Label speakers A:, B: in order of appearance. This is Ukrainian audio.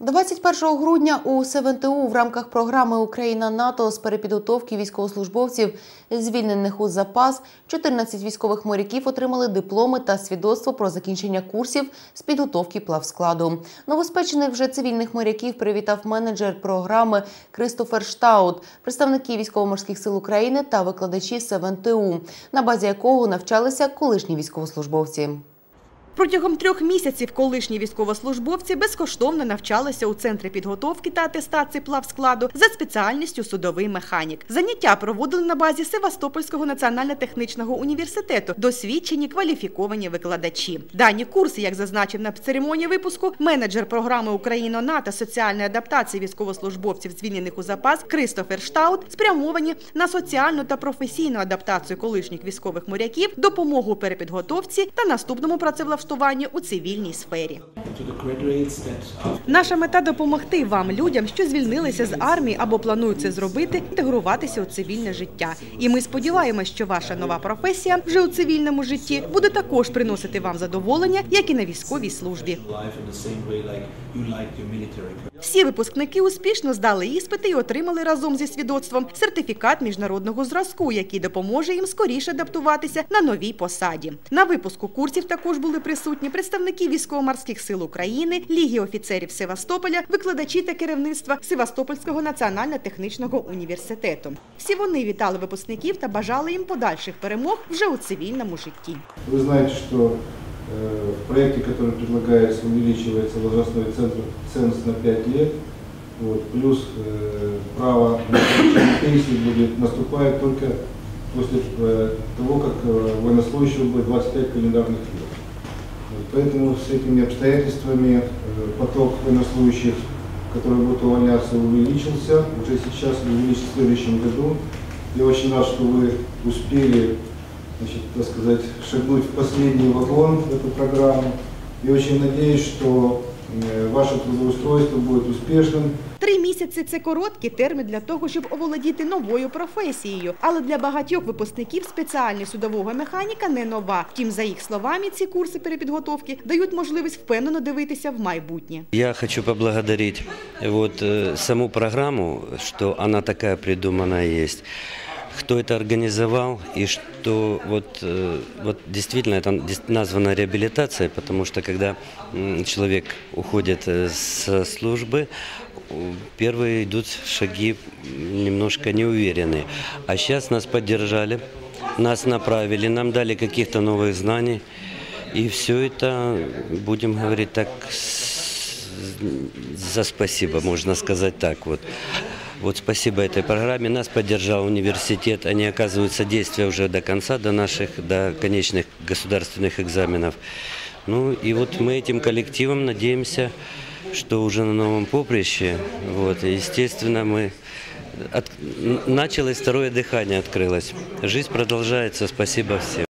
A: 21 грудня у СВНТУ в рамках програми Україна НАТО з перепідготовки військовослужбовців, звільнених у запас, 14 військових моряків отримали дипломи та свідоцтво про закінчення курсів з підготовки плавскладу. Новоспечених вже цивільних моряків привітав менеджер програми Кристофер Штаут, представники військово-морських сил України та викладачі СВНТУ, на базі якого навчалися колишні військовослужбовці.
B: Протягом трьох місяців колишні військовослужбовці безкоштовно навчалися у центрі підготовки та атестації плавскладу за спеціальністю судовий механік. Заняття проводили на базі Севастопольського національно-технічного університету. Досвідчені кваліфіковані викладачі. Дані курси, як зазначив на церемонії випуску, менеджер програми Україна НАТО соціальної адаптації військовослужбовців, звільнених у запас Кристофер Штаут, спрямовані на соціальну та професійну адаптацію колишніх військових моряків, допомогу перепідготовці та наступному працевлаштуванні у цивільній сфері. Наша мета допомогти вам, людям, що звільнилися з армії або планують це зробити, інтегруватися у цивільне життя. І ми сподіваємось, що ваша нова професія вже у цивільному житті буде також приносити вам задоволення, як і на військовій службі. Всі випускники успішно здали іспити і отримали разом зі свідоцтвом сертифікат міжнародного зразку, який допоможе їм скоріше адаптуватися на новій посаді. На випуску курсів також були присутні представники військово-морських сил України, Ліги офіцерів Севастополя, викладачі та керівництва Севастопольського національно-технічного університету. Всі вони вітали випускників та бажали їм подальших перемог вже у цивільному житті.
C: Вы знаете, что э, в проекте, который предлагается, увеличивается возрастной ценз на 5 лет, вот, плюс э, право на получение пенсии будет, наступает только после э, того, как э, военнослужащего будет 25 календарных лет. Вот, поэтому с этими обстоятельствами э, поток военнослужащих, которые будут увольняться, увеличился. Уже сейчас увеличится в следующем году. Я очень рад, что вы успели значит, так сказать, шагнуть в последний вагон в эту программу. И очень надеюсь, что э, ваше трудоустройство будет успешным.
B: Три місяці це короткий термін для того, щоб оволодіти новою професією. Але для багатьох випускників спеціальність судового механіка не нова. Втім, за їх словами, ці курси перепідготовки дають можливість впевнено дивитися в майбутнє.
D: Я хочу поблагодарить вот э, саму программу, что она такая придуманная есть. Кто это организовал и что вот, э, вот действительно это названо реабилитацией, потому что когда человек уходит э, со службы, первые идут шаги немножко неуверенные. А сейчас нас поддержали, нас направили, нам дали каких-то новых знаний. И все это, будем говорить так, за спасибо, можно сказать так вот. Вот спасибо этой программе. Нас поддержал университет. Они оказывают содействие уже до конца, до наших, до конечных государственных экзаменов. Ну и вот мы этим коллективом надеемся, что уже на новом поприще, вот, естественно, мы от- началось второе дыхание открылось. Жизнь продолжается. Спасибо всем.